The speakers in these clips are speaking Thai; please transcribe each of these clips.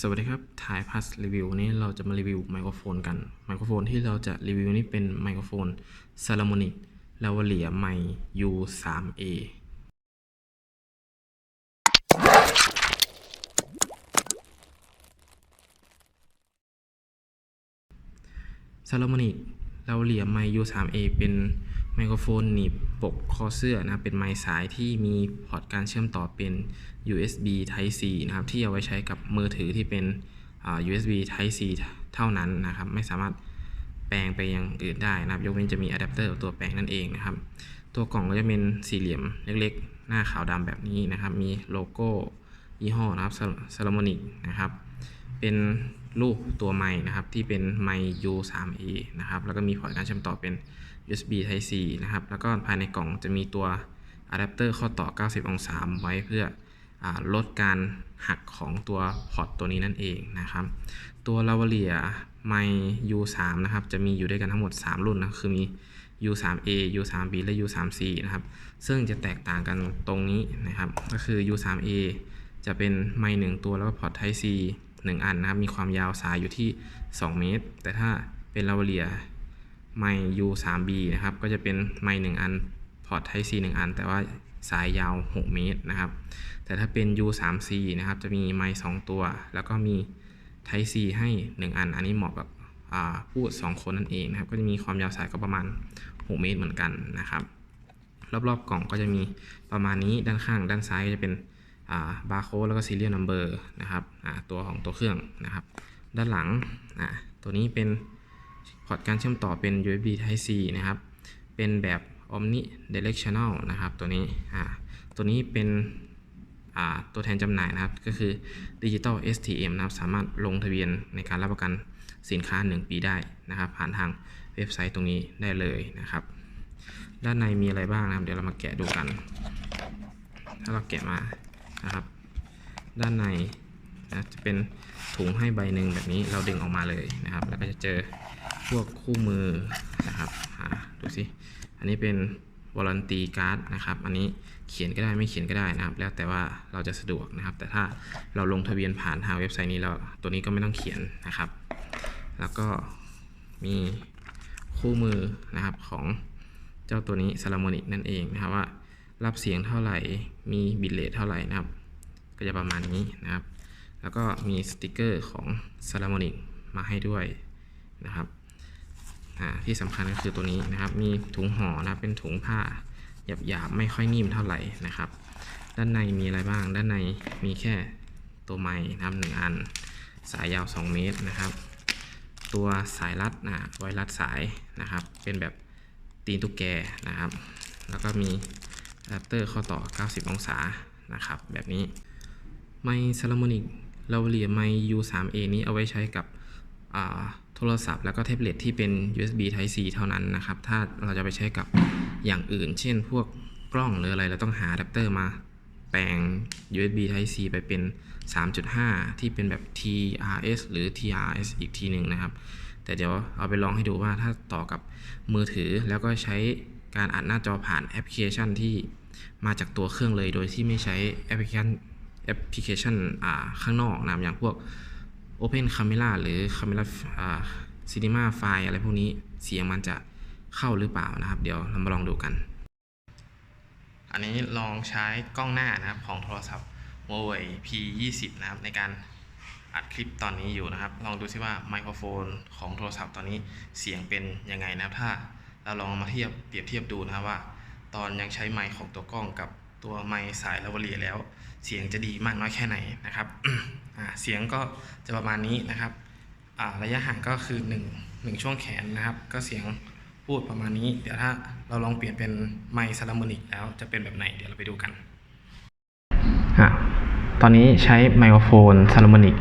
สวัสดีครับถ่ายพัสรีวิวนี้เราจะมารีวิวไมโครโฟนกันไมโครโฟนที่เราจะรีวิวนี้เป็นไมโครโฟน s a l o m o n i c l a v a l i e r m i U3A ซา l ล m o n i c เราเหลี่ยมไม U3A เป็น ไมโครโฟนหนีบปกคอเสื้อนะเป็นไมค์สายที่มีพอร์ตการเชื่อมต่อเป็น USB Type C นะครับ ที่เอาไว้ใช้กับมือถือที่เป็น USB Type C เท่านั้นนะครับ ไม่สามารถแปลงไปยังอื่นได้นะครับ ยกเว้นจะมีอะแดปเตอร์ตัวแปลงนั่นเองนะครับ ตัวกล่องก็จะเป็นสี่เหลี่ยมเล็กๆ หน้าขาวดำแบบนี้นะครับ มีโลโก้ยี่ห้อนะครับซา l ล m o n i c นะครับ เป็นรูปตัวไม้นะครับที่เป็นไมค์ U3A นะครับ แล้วก็มีพอร์ตการเชื่อมต่อเป็น USB Type C นะครับ แล้วก็ภายในกล่องจะมีตัวอะแดปเตอร์ข้อต่อ 90 องศาไว้เพื่ออลดการหักของตัวพอร์ตตัวนี้นั่นเองนะครับ ตัว Lavalier ไม U3 นะครับ จะมีอยู่ด้วยกันทั้งหมด 3 รุ่นนะ คือมี U3A U3B และ U3C นะครับ ซึ่งจะแตกต่างกันตรงนี้นะครับ ก็คือ U3A จะเป็นไมค์หนึ่งตัวแล้วก็พอร์ต Type C 1 อันนะครับ มีความยาวสายอยู่ที่ 2 เมตร แต่ถ้าเป็น Lavalier ไมค์ U3B นะครับ ก็จะเป็นไมค์1อัน พอร์ต Type C 1 อัน แต่ว่าสายยาว 6 เมตรนะครับ แต่ถ้าเป็น U3C นะครับ จะมีไมค์2ตัว แล้วก็มี Type C ให้ 1 อัน อันนี้เหมาะกับอ่าพูด 2 คนนั่นเองนะครับ ก็จะมีความยาวสายก็ประมาณ 6 เมตรเหมือนกันนะครับ รอบๆกล่องก็จะมีประมาณนี้ด้านข้าง ด้านซ้ายก็จะเป็นบาร์โค้ดแล้วก็ serial number นะครับตัวของตัวเครื่องนะครับ ด้านหลังตัวนี้เป็น พอร์ตการเชื่อมต่อเป็น USB Type C นะครับ เป็นแบบ omni directional นะครับ ตัวนี้อ่าตัวนี้เป็นอ่าตัวแทนจำหน่ายนะครับ ก็คือ Digital STM นะครับ สามารถลงทะเบียนในการรับประกันสินค้า 1 ปีได้นะครับ ผ่านทางเว็บไซต์ตรงนี้ได้เลยนะครับ ด้านในมีอะไรบ้างนะครับ เดี๋ยวเรามาแกะดูกัน ถ้าเราแกะมานะครับ ด้านในนะจะเป็นถุงให้ใบหนึ่งแบบนี้เราดึงออกมาเลยนะครับ แล้วก็จะเจอ พวกคู่มือนะครับดูสิอันนี้เป็นวอลันตีการ์ดนะครับอันนี้เขียนก็ได้ไม่เขียนก็ได้นะครับ แล้วแต่ว่าเราจะสะดวกนะครับ แต่ถ้าเราลงทะเบียนผ่านทางเว็บไซต์นี้เราตัวนี้ก็ไม่ต้องเขียนนะครับ แล้วก็มีคู่มือนะครับของเจ้าตัวนี้ซาลามอนิกนั่นเองนะครับว่ารับเสียงเท่าไหร่ มีบิตเรทเท่าไหร่นะครับ ก็จะประมาณนี้นะครับ แล้วก็มีสติกเกอร์ของ s a l a m o n i c มาให้ด้วยนะครับ ที่สำคัญก็คือตัวนี้นะครับ มีถุงห่อนะเป็นถุงผ้าหยาบๆไม่ค่อยนิ่มเท่าไหร่นะครับ ด้านในมีอะไรบ้าง ด้านในมีแค่ตัวไม้นะครับหนึ่งอัน สายยาว 2 เมตรนะครับ ตัวสายรัดนะไว้รัดสายนะครับ เป็นแบบตีนตุ๊กแกนะครับ แล้วก็มีอะแดปเตอร์ข้อต่อ 90 องศานะครับ แบบนี้ ไมค์ซาลามอนิกเราเหลี่ยมไมค์ U3A นี้เอาไว้ใช้กับ โทรศัพท์แล้วก็แท็บเล็ตที่เป็น USB Type C เท่านั้นนะครับ ถ้าเราจะไปใช้กับอย่างอื่น เช่นพวกกล้องหรืออะไรเราต้องหาอะแดปเตอร์มาแปลง USB Type C ไปเป็น 3.5 ที่เป็นแบบ TRS หรือ TRS อีกทีหนึ่งนะครับ แต่เดี๋ยวเอาไปลองให้ดูว่าถ้าต่อกับมือถือแล้วก็ใช้การอัดหน้าจอผ่านแอปพลิเคชันที่มาจากตัวเครื่องเลยโดยที่ไม่ใช้แอปพลิเคชันแอปพลิเคชันข้างนอกนะอย่างพวก Open Camera หรือ Camera อ่า Cinema File อะไรพวกนี้เสียงมันจะเข้าหรือเปล่านะครับ เดี๋ยวเรามาลองดูกัน อันนี้ลองใช้กล้องหน้านะครับของโทรศัพท์ Huawei P20 นะครับในการอัดคลิปตอนนี้อยู่นะครับ ลองดูซิว่าไมโครโฟนของโทรศัพท์ตอนนี้เสียงเป็นยังไงนะครับ ถ้าเราลองมาเทียบเปรียบเทียบดูนะครับว่า ตอนยังใช้ไมค์ของตัวกล้องกับ ตัวไมค์สายลาวเลียแล้ว เสียงจะดีมากน้อยแค่ไหนนะครับเสียงก็จะประมาณนี้นะครับระยะห่างก็คือ1 1ช่วงแขนนะครับ ก็เสียงพูดประมาณนี้ เดี๋ยวถ้าเราลองเปลี่ยนเป็นไมค์ซาลามอนิกแล้วจะเป็นแบบไหน เดี๋ยวเราไปดูกัน ตอนนี้ใช้ไมโครโฟนซาล o ม o n i c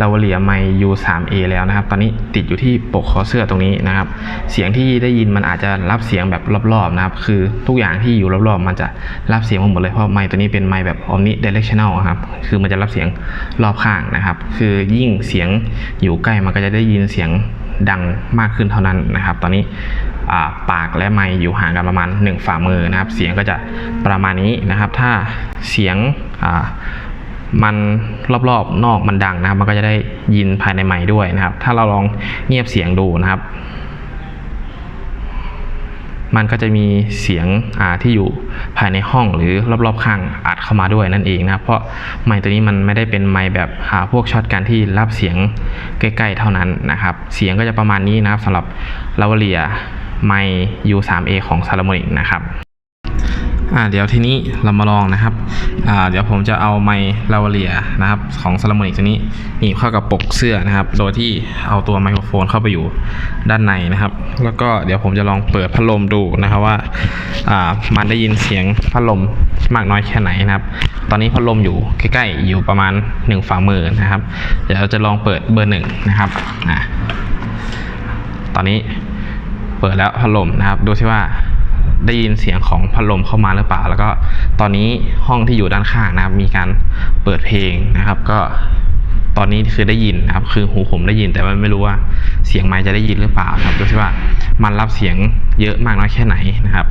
ลาวเลียไม U3A แล้วนะครับ ตอนนี้ติดอยู่ที่ปกคอเสื้อตรงนี้นะครับ เสียงที่ได้ยินมันอาจจะรับเสียงแบบรอบๆนะครับ คือทุกอย่างที่อยู่รอบๆ มันจะรับเสียงหมดเลย เพราะไมค์ตัวนี้เป็นไมค์แบบ omni directional ครับ คือมันจะรับเสียงรอบข้างนะครับ คือยิ่งเสียงอยู่ใกล้มันก็จะได้ยินเสียงดังมากขึ้นเท่านั้นนะครับ ตอนนี้ปากและไมค์อยู่ห่างกันประมาณ 1 ฝ่ามือนะครับ เสียงก็จะประมาณนี้นะครับ ถ้าเสียง มันรอบๆนอกมันดังนะครับ มันก็จะได้ยินภายในไมค์ด้วยนะครับ ถ้าเราลองเงียบเสียงดูนะครับ มันก็จะมีเสียงที่อยู่ภายในห้องหรือรอบๆข้างอัดเข้ามาด้วยนั่นเองนะครับ เพราะไมค์ตัวนี้มันไม่ได้เป็นไมค์แบบหาพวกช็อตกันที่รับเสียงใกล้ๆเท่านั้นนะครับ เสียงก็จะประมาณนี้นะครับสำหรับลาวเลียไมค์ U3A ของ s a l o m o n i c นะครับ อ่าเดี๋ยวทีนี้เรามาลองนะครับอ่าเดี๋ยวผมจะเอาไมค์ลาวเลียนะครับของซาลามอนิกตัวนี้หนีบเข้ากับปกเสื้อนะครับ โดยที่เอาตัวไมโครโฟนเข้าไปอยู่ด้านในนะครับ แล้วก็เดี๋ยวผมจะลองเปิดพัดลมดูนะครับว่าอ่ามันได้ยินเสียงพัดลมมากน้อยแค่ไหนนะครับ ตอนนี้พัดลมอยู่ใกล้ๆอยู่ประมาณ1ฝ่ามือนะครับ เดี๋ยวเราจะลองเปิดเบอร์หนึ่งนะครับอ่าตอนนี้เปิดแล้วพัดลมนะครับ ดูซิว่า ได้ยินเสียงของพัดลมเข้ามาหรือเปล่า แล้วก็ตอนนี้ห้องที่อยู่ด้านข้างนะครับ มีการเปิดเพลงนะครับ ก็ตอนนี้คือได้ยินนะครับ คือหูผมได้ยินแต่ว่าไม่รู้ว่าเสียงไมค์จะได้ยินหรือเปล่าครับดูซิว่ามันรับเสียงเยอะมากน้อยแค่ไหนนะครับ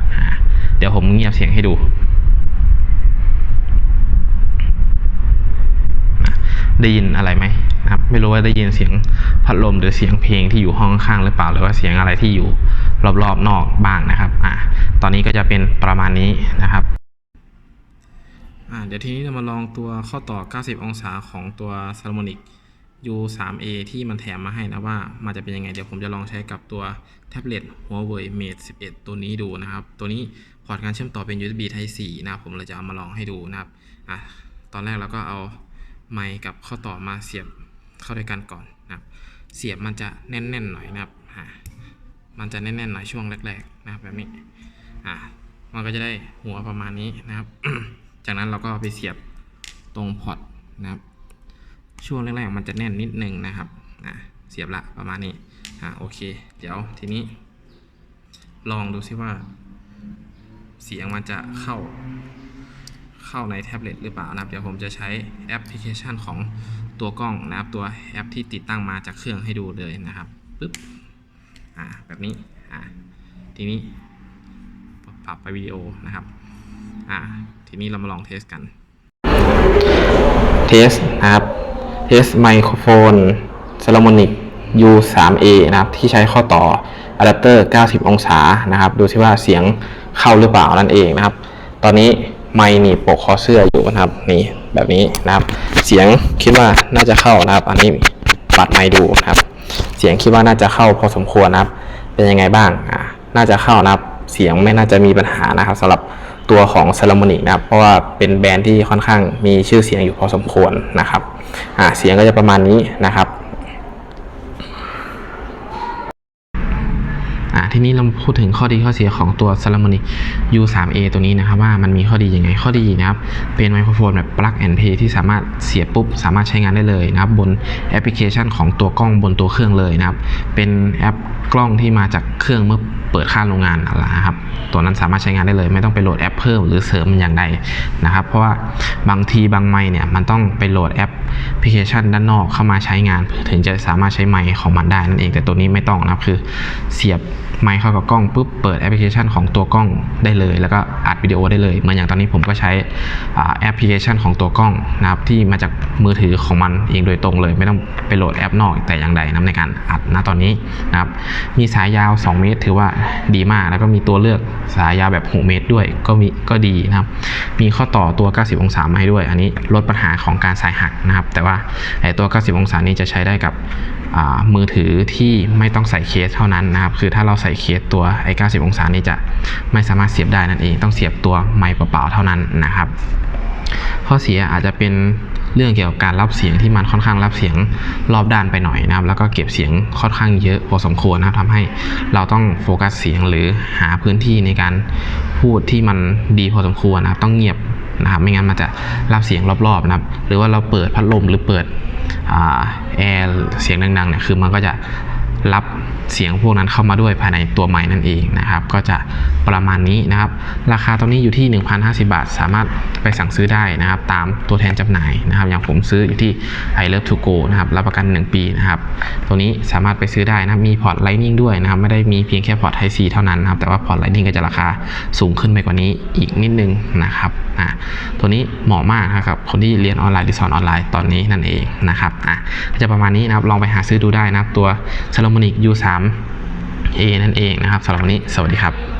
เดี๋ยวผมเงียบเสียงให้ดูได้ยินอะไรไหมนะครับ ไม่รู้ว่าได้ยินเสียงพัดลมหรือเสียงเพลงที่อยู่ห้องข้างหรือเปล่าหรือว่าเสียงอะไรที่อยู่ รอบๆนอกบ้างนะครับอ่าตอนนี้ก็จะเป็นประมาณนี้นะครับอ่าเดี๋ยวทีนี้เรามาลองตัวข้อต่อ 90 องศาของตัว s a l m o n i c U3A ที่มันแถมมาให้นะว่ามันจะเป็นยังไง เดี๋ยวผมจะลองใช้กับตัวแท็บเล็ต Huawei Mate 11 ตัวนี้ดูนะครับ ตัวนี้พอร์ตการเชื่อมต่อเป็น USB Type C นะครับผมเลยจะเอามาลองให้ดูนะครับอะตอนแรกเราก็เอาไมค์กับข้อต่อมาเสียบเข้าด้วยกันก่อนนะครับ เสียบมันจะแน่นๆหน่อยนะครับ มันจะแน่นๆหน่อยช่วงแรกๆนะครับแบบนี้อ่ามันก็จะได้หัวประมาณนี้นะครับ จากนั้นเราก็ไปเสียบตรงพอร์ตนะครับ ช่วงแรกๆมันจะแน่นนิดนึงนะครับอ่าเสียบละประมาณนี้อ่าโอเค เดี๋ยวทีนี้ ลองดูซิว่า เสียงมันจะเข้าเข้าในแท็บเล็ตหรือเปล่านะครับ เดี๋ยวผมจะใช้แอปพลิเคชันของตัวกล้องนะครับ ตัวแอปที่ติดตั้งมาจากเครื่องให้ดูเลยนะครับปึ๊บ อ่าแบบนี้อ่าทีนี้ปรับไปวิดีโอนะครับอ่าทีนี้เรามาลองเทสกันเทสนะครับเทสไมโครโฟน s a l o m o n i c U3A นะครับที่ใช้ข้อต่ออะแดปเตอร์ 90 องศานะครับ ดูซิว่าเสียงเข้าหรือเปล่านั่นเองนะครับ ตอนนี้ไมค์หนีบปกคอเสื้ออยู่นะครับนี่แบบนี้นะครับ เสียงคิดว่าน่าจะเข้านะครับ อันนี้ปัดไมค์ดูนะครับ เสียงคิดว่าน่าจะเข้าพอสมควรนะครับ เป็นยังไงบ้างอ่าน่าจะเข้านะครับ เสียงไม่น่าจะมีปัญหานะครับสำหรับตัวของซาลามอนิกนะครับ เพราะว่าเป็นแบรนด์ที่ค่อนข้างมีชื่อเสียงอยู่พอสมควรนะครับอ่าเสียงก็จะประมาณนี้นะครับ อ่า ทีนี้เราพูดถึงข้อดีข้อเสียของตัว s a l o m o n i c U3A ตัวนี้นะครับว่ามันมีข้อดีอยังไงข้อดีนะครับเป็นไมโครโฟนแบบ plug and play ที่สามารถเสียบปุ๊บ สามารถใช้งานได้เลยนะครับ บนแอปพลิเคชันของตัวกล้องบนตัวเครื่องเลยนะครับ เป็นแอปกล้องที่มาจากเครื่องเมื่อ ปิดค่าโรงงานนะครับ ตัวนั้นสามารถใช้งานได้เลย ไม่ต้องไปโหลดแอปเพิ่มหรือเสริมอย่างใดนะครับ เพราะว่าบางทีบางไมค์เนี่ยมันต้องไปโหลดแอปพลิเคชันด้านนอกเข้ามาใช้งาน ถึงจะสามารถใช้ไมค์ของมันได้นั่นเองแต่ตัวนี้ไม่ต้องนะครับคือเสียบไมค์เข้ากับกล้องปุ๊บเปิดแอปพลิเคชันของตัวกล้องได้เลย แล้วก็อัดวิดีโอได้เลยเหมือนอย่างตอนนี้ผมก็ใช้แอปพลิเคชันของตัวกล้องนะครับที่มาจากมือถือของมันเองโดยตรงเลย ไม่ต้องไปโหลดแอปนอกแต่อย่างใดนะในการอัดณตอนนี้นะครับมีสายยาว 2 เมตร ถือว่าดีมากแล้วก็มีตัวเลือกสายยาวแบบ 6 เมตรด้วยก็มีก็ดีนะครับมีข้อต่อตัว 90 องศามาให้ด้วย อันนี้ลดปัญหาของการสายหักนะครับ แต่ว่าไอ้ตัว 90 องศานี้จะใช้ได้กับมือถือที่ไม่ต้องใส่เคสเท่านั้นนะครับ คือถ้าเราใส่เคสตัวไอ้90 องศานี้จะไม่สามารถเสียบได้นั่นเอง ต้องเสียบตัวไมค์เปล่าๆเท่านั้นนะครับ ข้อเสียอาจจะเป็น เรื่องเกี่ยวกับการรับเสียงที่มันค่อนข้างรับเสียงรอบด้านไปหน่อยนะครับ แล้วก็เก็บเสียงค่อนข้างเยอะพอสมควรนะครับทำให้เราต้องโฟกัสเสียงหรือหาพื้นที่ในการพูดที่มันดีพอสมควรนะครับ ต้องเงียบนะครับ ไม่งั้นมันจะรับเสียงรอบๆนะครับ หรือว่าเราเปิดพัดลมหรือเปิดอแอร์เสียงดังๆเนี่ยคือมันก็จะ รับเสียงพวกนั้นเข้ามาด้วยภายในตัวไม้นั่นเองนะครับ ก็จะประมาณนี้นะครับ ราคาตรงนี้อยู่ที่ 1,050 บาท สามารถไปสั่งซื้อได้นะครับ ตามตัวแทนจำหน่ายนะครับ อย่างผมซื้ออยู่ที่ i love to go นะครับ รับประกัน 1 ปีนะครับ ตัวนี้สามารถไปซื้อได้นะครับมีพอร์ต Lightning ด้วยนะครับ ไม่ได้มีเพียงแค่พอร์ต Type C เท่านั้นนะครับ แต่ว่าพอร์ต Lightning ก็จะราคาสูงขึ้นไปกว่านี้อีกนิดนึงนะครับอะตัวนี้เหมาะมากนะครับ คนที่เรียนออนไลน์หรือสอนออนไลน์ตอนนี้นั่นเองนะครับอะจะประมาณนี้นะครับ ลองไปหาซื้อดูได้นะครับ ตัว Salomonic U3 A นั่นเองนะครับสำหรับวันนี้ สวัสดีครับ